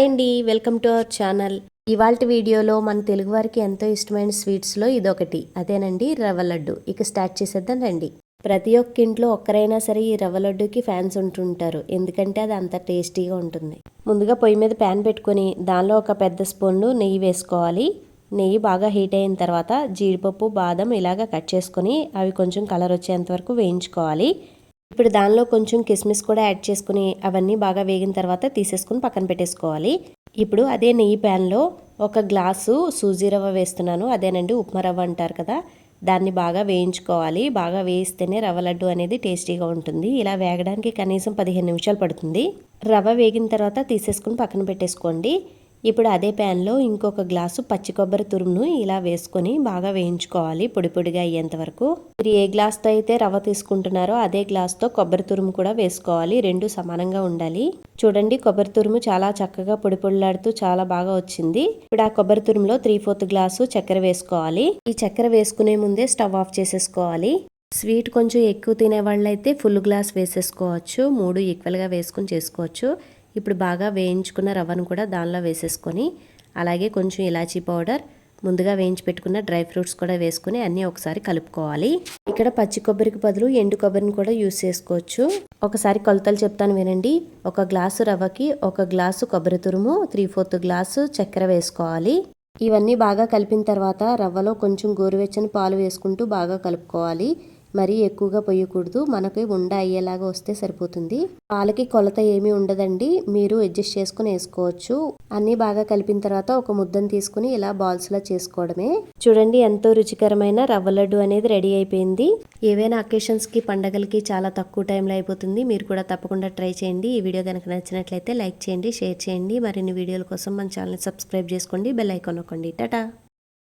Hi అండి welcome to our channel. ఇవాళ వీడియోలో మన తెలుగు వారికి ఎంతో ఇష్టమైన స్వీట్స్లో ఇదొకటి. అదేనండి రవ్వ లడ్డు. ఇక స్టార్ట్ చేసేద్దాం రండి. ప్రతి ఒక్క ఇంట్లో ఒక్కరైనా సరే ఈ రవ్వ లడ్డుకి ఫ్యాన్స్ ఉంటుంటారు. ఎందుకంటే అది అంత టేస్టీగా ఉంటుంది. ముందుగా పొయ్యి మీద ప్యాన్ పెట్టుకొని దానిలో ఒక పెద్ద స్పూన్లు నెయ్యి వేసుకోవాలి. నెయ్యి బాగా హీట్ అయిన తర్వాత జీడిపప్పు బాదం ఇలాగ కట్ చేసుకొని అవి కొంచెం కలర్ వచ్చేంత వరకు వేయించుకోవాలి. ఇప్పుడు దానిలో కొంచెం కిస్మిస్ కూడా యాడ్ చేసుకుని అవన్నీ బాగా వేగిన తర్వాత తీసేసుకుని పక్కన పెట్టేసుకోవాలి. ఇప్పుడు అదే నెయ్యి ప్యాన్లో ఒక గ్లాసు సూజీ రవ్వ వేస్తున్నాను. అదేనండి ఉప్మా రవ్వ అంటారు కదా దాన్ని బాగా వేయించుకోవాలి. బాగా వేయిస్తేనే రవ్వ లడ్డు అనేది టేస్టీగా ఉంటుంది. ఇలా వేగడానికి కనీసం పదిహేను నిమిషాలు పడుతుంది. రవ్వ వేగిన తర్వాత తీసేసుకుని పక్కన పెట్టేసుకోండి. ఇప్పుడు అదే ప్యాన్లో ఇంకొక గ్లాసు పచ్చి కొబ్బరి తురుమును ఇలా వేసుకొని బాగా వేయించుకోవాలి పొడి పొడిగా అయ్యేంత వరకు. మీరు ఏ గ్లాస్తో అయితే రవ్వ తీసుకుంటున్నారో అదే గ్లాస్తో కొబ్బరి తురుము కూడా వేసుకోవాలి. రెండు సమానంగా ఉండాలి. చూడండి కొబ్బరి తురుము చాలా చక్కగా పొడి పొడిలాడుతూ చాలా బాగా వచ్చింది. ఇప్పుడు ఆ కొబ్బరి తురుములో త్రీ ఫోర్త్ గ్లాసు చక్కెర వేసుకోవాలి. ఈ చక్కెర వేసుకునే ముందే స్టవ్ ఆఫ్ చేసేసుకోవాలి. స్వీట్ కొంచెం ఎక్కువ తినే వాళ్ళైతే ఫుల్ గ్లాస్ వేసేసుకోవచ్చు. మూడు ఈక్వల్గా వేసుకొని చేసుకోవచ్చు. ఇప్పుడు బాగా వేయించుకున్న రవ్వను కూడా దానిలో వేసేసుకొని అలాగే కొంచెం ఇలాచీ పౌడర్ ముందుగా వేయించి పెట్టుకున్న డ్రై ఫ్రూట్స్ కూడా వేసుకుని అన్నీ ఒకసారి కలుపుకోవాలి. ఇక్కడ పచ్చి కొబ్బరికి బదులు ఎండు కొబ్బరిని కూడా యూస్ చేసుకోవచ్చు. ఒకసారి కొలతలు చెప్తాను వినండి. ఒక గ్లాసు రవ్వకి ఒక గ్లాసు కొబ్బరి తురుము త్రీ ఫోర్త్ గ్లాసు చక్కెర వేసుకోవాలి. ఇవన్నీ బాగా కలిపిన తర్వాత రవ్వలో కొంచెం గోరువెచ్చని పాలు వేసుకుంటూ బాగా కలుపుకోవాలి. మరీ ఎక్కువగా పొయ్యకూడదు మనకి ఉండ అయ్యేలాగా వస్తే సరిపోతుంది. పాలకి కొలత ఏమీ ఉండదండి. మీరు అడ్జస్ట్ చేసుకుని వేసుకోవచ్చు. అన్నీ బాగా కలిపిన తర్వాత ఒక ముద్దను తీసుకుని ఇలా బాల్స్లా చేసుకోవడమే. చూడండి ఎంతో రుచికరమైన రవ్వ లడ్డు అనేది రెడీ అయిపోయింది. ఏవైనా అకేషన్స్కి పండగలకి చాలా తక్కువ టైంలో అయిపోతుంది. మీరు కూడా తప్పకుండా ట్రై చేయండి. ఈ వీడియో కనుక నచ్చినట్లయితే లైక్ చేయండి షేర్ చేయండి. మరిన్ని వీడియోల కోసం మన ఛానల్ సబ్స్క్రైబ్ చేసుకోండి. బెల్ ఐకాన్ నొక్కండి. టాటా!